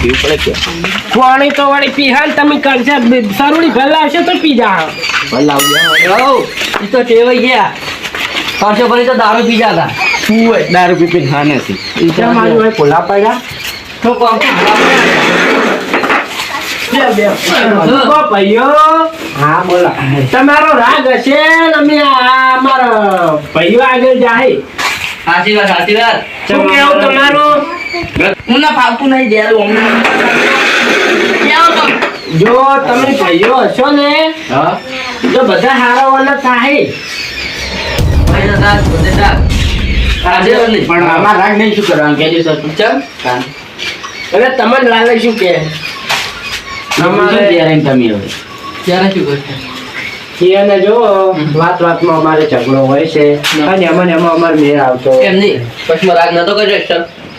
પીવું પડે કે? પાણી તો વળી પીહાલ તમે કરશે સરુડી ભલા આવશે તો પી જા. ભલે લાવી આવો. રહો ઈ તો ટેવાઈ ગયા. પાછો ભરી તો દારૂ પી જતા. તું હોય? દારૂ પી પીને હા નથી. મારું હોય કોલા પડ્યા. તો કોમ તમારો રાગ હશે અમે આ અમારા ભાઈઓ આગળ જાય. સાચી વાત સાચી વાત શું કેવું તમારું? હું ના ફાવતું નહીં અમને જો તમે ભાઈઓ હશો ને હા. તો બધા હારાવાના થાય પણ આમાં રાગ નહીં શું કરવાનું? કહેજો સર. એટલે લાગે શું કે? અમારે ત્યારે તમે હવે? ત્યારે શું કરશે? જો વાત વાતમાં અમારે ઝઘડો હોય છે. અને એમાં એમાં અમારે મેળ આવતો. એમ નહીં. પછી રાગ નતો કર્યો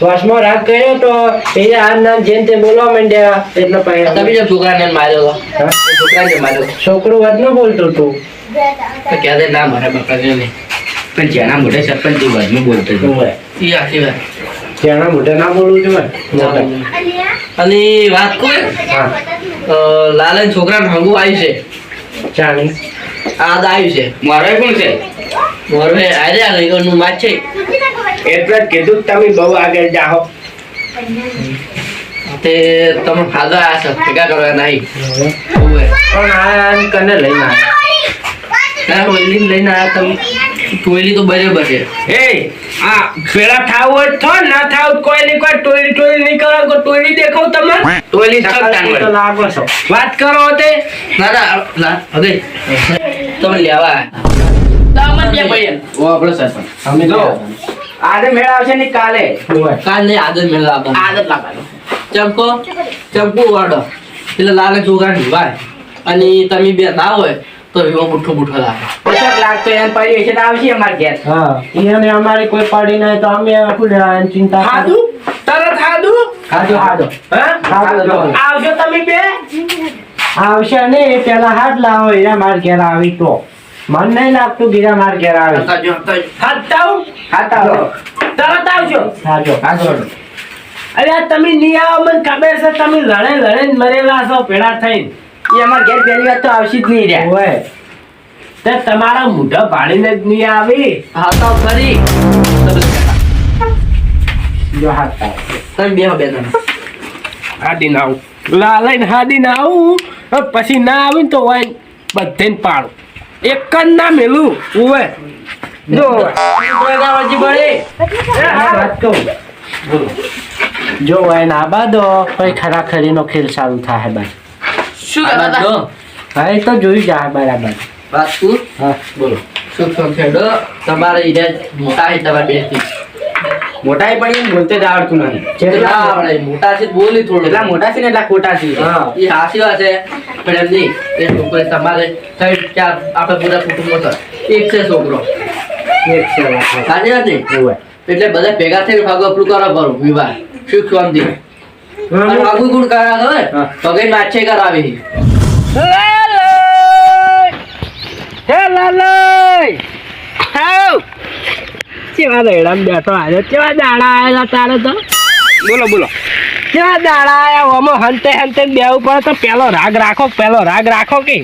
વર્ષમાં રાગ કર્યો તો એ આ નામ જેમ તે બોલવા માંડ્યા એટલે તમે પછી જેમ છોકરાને માર્યો તો. છોકરાને માર્યો છોકરું વધનું બોલતો હતું તો ક્યારે ના મારે બાપાને નહીં પણ જેના મોઢે સરપંચ વાત વધનું બોલતો હતો. એ આખી સાચી વાત. જેના મોઢે ના બોલવું જોઈએ? ના. અને વાત કોઈ હા. લાલન છોકરા ભાંગું આવ્યું છે. જાણી આ જ આવ્યું છે. મારે કોણ છે? મોરવે આજે આ ગઈનું માચ છે એટલે જ કીધું તમે બહુ આગળ જાઓ. તે તમે ફાદા આ છે ભેગા કરવા નહીં. પણ આ કને લઈને આવ્યા? ટોયલી લઈને આવ્યા તમે? ટોયલી તો બરાબર છે. એ આ પેલા થાવ હોય તો ના થાવ કોઈ ની કોઈ ટોયલી ટોયલી નહીં કરો કોઈ ટોયલી દેખાવ તમે ટોયલી સત્તાન તો લાગો છો. વાત કરો તે. ના ના ના હવે. તમે લેવા તમને બે ભાઈ ઓ આપણો સરપંચ. અમે જો આજે મેળ આવશે ને કાલે. કાલ નહીં આદત મેળવા આપવાનું આદત લાવવાનો. ચમકો ચંપુ વાડો એટલે લાલે છોકરા ભાઈ. અને તમે બે ના હોય તો એવો મુઠ્ઠો બુઠ્ઠો લાગે. પચાસ લાગતો એમ પડી છે તો આવશે અમારે ઘેર. હા. એને અમારી કોઈ પાડી નહીં તો અમે આખું ચિંતા ખાધું? તરત ખાધું? હાજો હાજો હા? આવશો તમે બે? આવશે ને પેલા હાથ લાવો એના માર ઘેર આવી તો. મન નહીં લાગતું બીજા માર ઘેર આવે. તરત આવજો. હાજો હાજો અરે આ તમે નહીં આવો મને ખબર છે તમે લડે લડે ને મરેલા છો ભેડા થઈને. એ અમાર ઘેર પહેલી વાત તો આવશે જ નહીં રહ્યા. હોય તે તમારા મોઢા ભાડીને જ નહીં આવી. હા તો ખરી જો હાથ. તમે બે બે તમે હાડી ના આવું લાલઈને હાડી ના આવું પછી ના આવી ને તો હોય બધે પાડું. એક જ ના મેલું ઉવે જો વાત કહું. જો હોય ના બાદો દો પછી ખરા ખરીનો ખેલ ચાલુ થાય બસ. શું હતા? હા એ તો જોઈ જાય બરાબર. વાત તું હા. બોલો. શું શું ખેડો? તમારે ઈરે મોટા તમારે બેસી. મોટા પડી બોલતે જ આવડતું નથી. આવડે મોટા છે બોલી થોડું. એટલા મોટા છે ને એટલા ખોટા છે. હા. એ હાસી વાત છે. પણ એમ નહીં એ છોકરો તમારે થઈ ચાર આપણે પૂરા કુટુંબો છે. એક છે છોકરો. એક છે સાચી વાત નહીં એટલે બધા ભેગા થઈને ભાગો આપણું કરો ભરું વિવાહ સુખ શાંતિ. અને ગુણ કરા ખબર. પગે માછે કરાવી. હે લાલય કેવા રેડામ બેઠો આજે કેવા દાડા આયેલા તારે તો? બોલો બોલો. કેવા દાડા આવ્યા ઓમો હંતે હંતે બેવું પડે તો પેલો રાગ રાખો પેલો રાગ રાખો કે?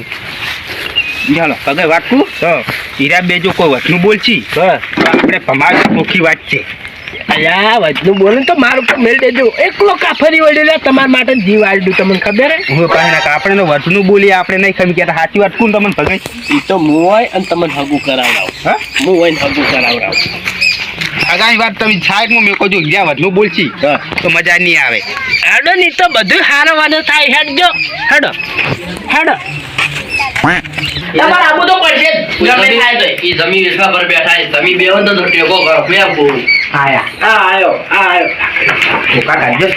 ચાલો કદાચ વાટકું તો હીરા બે જો કોઈ વચનું બોલશી? બસ. આપણે ભમાવી ચોખ્ખી વાત છે. અલ્યા વચનું બોલે તો મારું ઉપર મેળ દેજો. એકલો કાફરી વળી લે તમારા માટે જીવ આડ્યું તમને ખબર હે? હું પાસે ના આપણે વચનું બોલીએ આપણે નહીં ખમી કહેતા સાચી વાત કોણ તમને ભગાઈ? તો હું હોય અને તમને હગું કરાવડાવ. હા? હું હોય ને હગું કરાવડાવ. આગામી વાત તમે સાહેબ હું મેં કહું જ્યાં વધુ બોલશી તો મજા નહીં આવે. હેડો ની તો બધું હારવાનું થાય હેડજો. હેડો. હેડો. તમારે આવું તો પડશે ગમે થાય તો. એ જમીન વેચવા પર બેઠા છે. તમે બે તો ટેકો કરો. મેં આયા આ આયો. આ આયો. કાઢજો.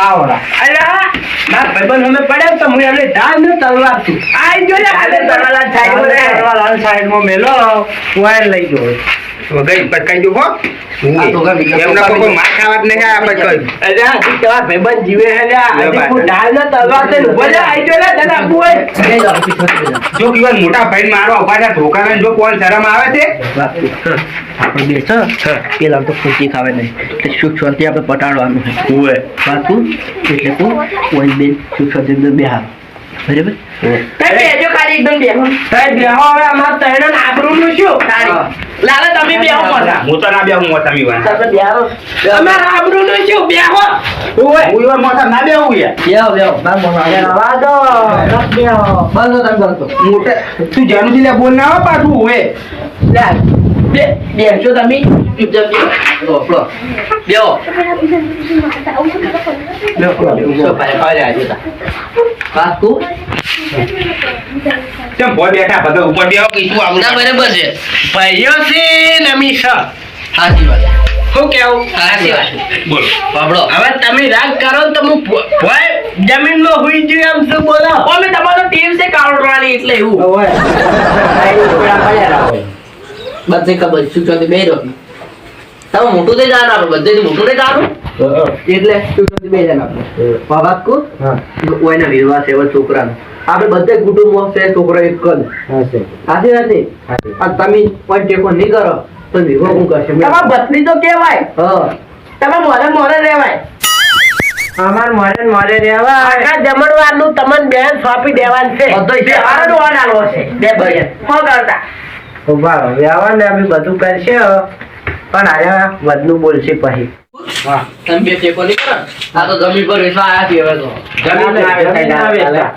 આવડા અલ્યા મારા ભાઈબંધ અમે પડ્યા તો હું એમને ધાન ને તલવાર છું આઈ જો ને હાલે તલવાર મેલો વાયર લઈ વગર પટકાઈ હો એમને કોઈ માર ખાવા નહીં આ પટકાઈ અરે હજી તમારા ભાઈબંધ જીવે તલવાર આઈ તને હોય. જો મોટા ભાઈ મારો ઊભા થયા જો કોણ શરમ આવે છે આપણે બે છે. પેલા તો ખુરશી ખાવે નહીં. એટલે સુખ શાંતિ આપણે પટાડવાનું છે. હોય બાપુ એટલે તું કોઈ બેન સુખ શાંતિ અંદર બેહાર બરાબર? સાહેબ, બેહો. હવે અમારા ત્રણેયને આબરૂનું શું? લાલા, તમે બેહો પાછા. હું તો ના બે હું અમારા શું? બેહો. ઓય. હું મોટા ના બેહું યાર. બેહો બેહો. બાર મોહા રવા દો. રખ બેહો. બંધ તમે કરતો મોટા. તું જાનું લે બોલ ના પાછું હોય લે, બે- બેસજો તમે. ચૂપચાપ બેહો લો, લો. બેહો સો ભાઈ ભાઈ આજે તા બાપુ કેમ ભોય બેઠા બધા ઉપર બેહો કે શું આવું ના બરાબર છે ભાઈઓ છે સાચી વાત શું કેવું? સાચી વાત બોલો બાબડો હવે તમે રાગ કરો તો હું ભોય જમીનમાં હુઈ ગયું એમ શું બોલો અમે તમારો ટીમ છે કાળવાની એટલે એવું બધે ખબર શું ચાલે બે તમે મોટું થઈ જવાનું આપણે બધે મોટું નહીં જવાનું? એટલે શું બે જણ આપણે. બાબા કો ઓયના વિધવા છે એવા છોકરાનો. આપણે બધે કુટુંબ છે છોકરો એક જ. સાચી અને તમે પણ ટેકો નહીં કરો તો વિવો શું કરશે? તમાર બતની તો કેવાય હા. તમે મોરે મોરે રહેવાય. અમાર મોરે મોરે રહેવાય. આખા જમણવારનું તમને બેન સોંપી દેવાનું છે. બધોય છે. છે. બે ભાઈ શું કરતા. ઊભા રહો. વ્યવહાર ને અમે બધું કરશે પણ આયા વધનું બોલશે પછી. તમે બે ટેકો નહીં કરો આ તો જમીન પર વેચવા આવ્યા છીએ હવે તો. જમીન ના વેચાય, જમીન ના વેચાય.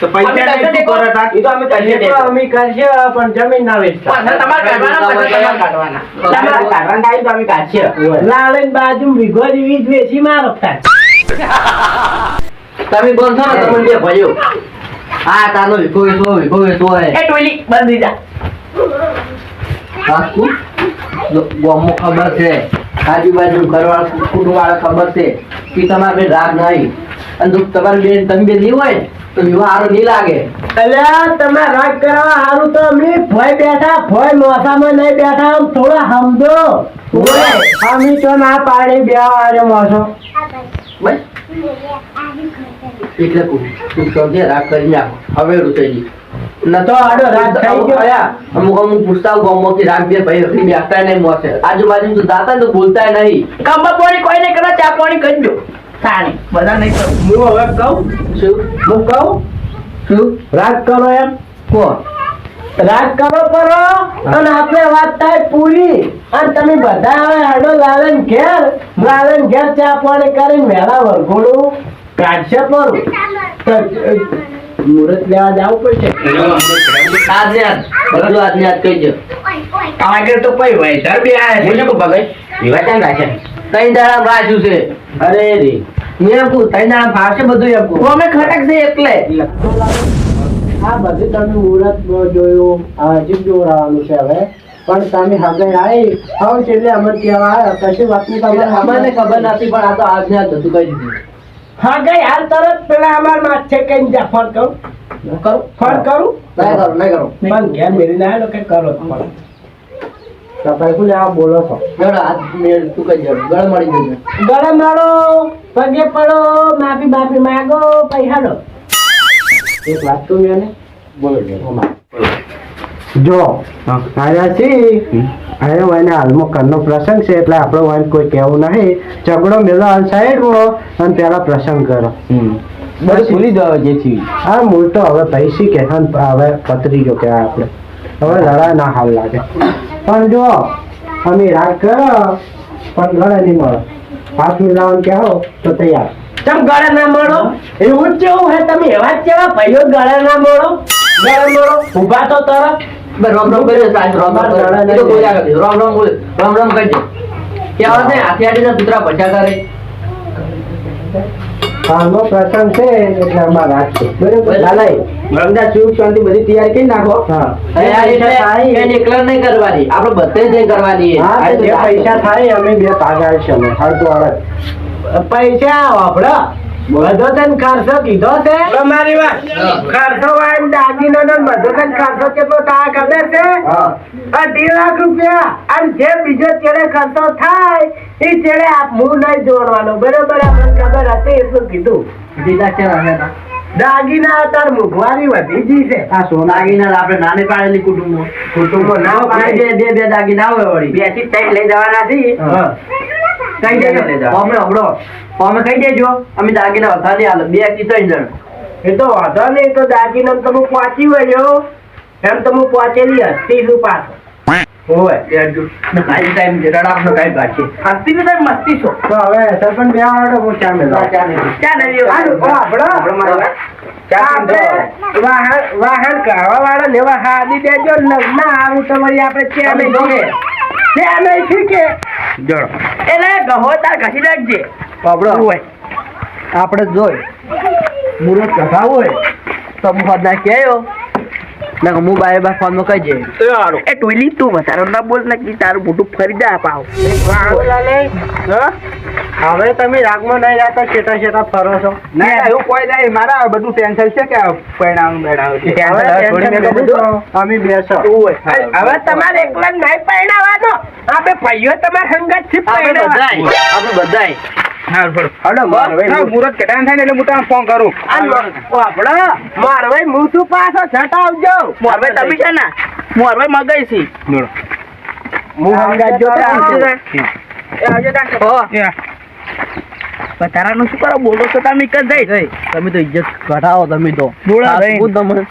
તો પૈસા નહીં શું કરો તાર? એ તો અમે કરીએ છીએ. અમે કરશે પણ જમીન ના વેચતા પાછા તમારે કાઢવાના, પાછા તમારે કાઢવાના. તમારે કાઢવાના થાય તો અમે કાઢશે લાલન બાજુ વિઘો વેચી મારો તમે બોલશો ને તમને બે હા તાનો વિખો વેચવો વિખો વેચવો એ ટોયલી બંધ જા. બાપુ ગોમો ખબર છે આજુબાજુ ઘરવાળા કુટુંબવાળા ખબર છે કે તમારે બે રાગ નહીં. અને જો તમારે બેન તમે બે નહીં હોય તો વિવાહ હારો નહીં લાગે. એટલે તમે રાગ કરવા સારું તો અમે ભય બેઠા ભય મોસામાં નહીં બેઠા આમ થોડા સમજો. અમે તો ના પાડી બે વારે મોસો. બસ. એટલે કહું તું સમજે રાગ કરી નાખો. હવે રૂસેજી નતો આડો રાગ થઈ ગયો. અયા, અમુક અમુક પૂછતા હોઉં ગામમાંથી રાગ બે ભાઈ હકડી બેસતા નહીં મોસે આજુબાજુ તો જાતા તો બોલતા નહીં. કંબા પોણી કોઈ નહીં કરો ચા પોણી કરી દો. સાણી બધા નહીં કરું હું હવે કહું? શું? હું કહું? શું? રાગ કરો એમ. કોણ? કરો કરો અને આપણે વાત થાય પૂરી. અને તમે બધા હવે હાડો લાલન ઘેર લાલન ઘેર ચા પાણી કરીને વહેલા વરઘોડું કાઢશે અ, મુહૂર્ત લેવા જવું પડશે. આજને બધું આજને આજ કહી દો આગળ તો પઈ હોય સર બે આયા છે ભગાઈ વિવાહ ચાલ રાખે ત્રણ દાડા રાખ્યું છે? અરે રે. હું એમ ત્રણ દાડા ફાવશે બધું એમ કહું. અમે ખટક છે એટલે. આ બધું તમે મુહૂર્ત જોયું આ હજી જોડાવાનું છે હવે. પણ તમે હવે આવી હવે છે એટલે અમે કહેવા કશી વાતની એટલે અમને ખબર નથી પણ આ તો આજને આજ બધું કહી દીધું. હા ગઈ હાલ તરત પેલા અમાર માથે કઈ જા ફોન કરું. કરું? ફોન કરું? નહીં કરું નહીં કરું. પણ ઘેર ના આવેલો કે કરો ફોન તમે શું આ બોલો છો? જોડો હાથ મેળ તું કઈ દો ગળ મળી જશે. ગળે માળો પગે પડો માફી બાફી માગો પૈસા લો. એક વાત તો મેં બોલો જો આનાથી છી. અરે વાને હાલમાં કરનો પ્રસંગ છે એટલે આપણો વાન કોઈ કહેવું નહીં. ઝઘડો મેલો હાલ સાઈડમાં અને પેલા પ્રસંગ કરો. બસ ભૂલી જાવ જે થયું હા મૂળ તો હવે પૈસી કે હવે પતરી ગયો કહેવાય આપણે. હવે લડાઈ ના હાલ લાગે. પણ જો અમે રાગ કરો પણ લડાઈ નહીં મળો. હાથ મિલાવવાનું કહો તો તૈયાર. તમ ગળે ના મળો? એવું જ કેવું હે તમે એવા જ કેવા ભાઈઓ ગળે ના મળો? ગળે મળો? ઊભા તો તરત. રોમ રોમ સાહેબ રોમ રોમ બોલ રોમ રોમ દે. કહેવાય છે? હાથી કૂતરા પછા કરે હાલનો પ્રસંગ છે એટલે અમારે રાખશે બરોબર? લાલાઈ ગંગા સુખ શાંતિ બધી તૈયારી કરી નાખો. હા. અહીંયા એટલે એને એકલા નહીં કરવાની. આપણે બધે જ કરવાની. હા પૈસા થાય અમે બે ભાગ આવશે અમે. અડધો અડધ પૈસા વાપરો બધો તન ખર્ચો કીધો છે? તમારી વાત. ખર્ચો વાળીને દાગીનો ને બધો તન ખર્ચો કેટલો તા ખબર છે? અઢી લાખ રૂપિયા. અને જે બીજો ચેડે ખર્ચો થાય એ ચેડે આપ હું નહીં જોડવાનો. બરોબર? આપણને ખબર હતી એટલું કીધું? બીજા છે ને હતા. દાગીના અત્યારે મુખવારી વધી જી છે. આ સોના દાગીના આપણે નાની પાડેલી કુટુંબો કુટુંબો ના પાડે બે બે બે દાગીના આવે વળી. બેથી ત્રણ લઈ જવાના હા. કહી દેજો અમે હમણો. અમે કહી દેજો અમે દાગીના વધારે હાલ. બેથી ત્રણ જણ. એ તો વાંધો નહીં તો દાગીના તમે પહોંચી વળ્યો એમ તમે પહોંચેલી હસ્તી શું? પાછો વાહન કાઢવા વાળા એવા હાદી દેજો લગ્ન આવું તમારી આપડે આપણે ચા નહીં કે એટલે ગહો તાર ઘસી નાખજે. બાબડો હોય આપણે જોઈ. મુરત કઢાવું હોય. તો હું ફોન કહેયો. ના હું બાય બા ફોનમાં કહી જઈએ એ ટોયલી તું વધારો ના બોલ ને તારું મોટું ફરી જા પાવ. હવે તમે રાગમાં નહીં રહેતા છેટા છેટા ફરો છો. ના એવું કોઈ નહીં. મારા બધું ટેન્શન છે કે પરિણામ બધું અમે બેસો. હવે તમારે એકલા નહીં પરણાવવાનો આપણે ભાઈઓ તમારે સંગત છે આપણે પરણાવવા. આપણે બધાય. હા મારવાઈ હા, પાછો મોરવાઈ તમે છે ને મોરવાઈ મગઈ છી હું હંગાત તાર. હો. પતારાનું શું કરો બોલો છો તમે કઈ જઈ તમે તો ઇજ્જત કઢાવો તમે તો બોલા સાસુ ભાઈ. તમે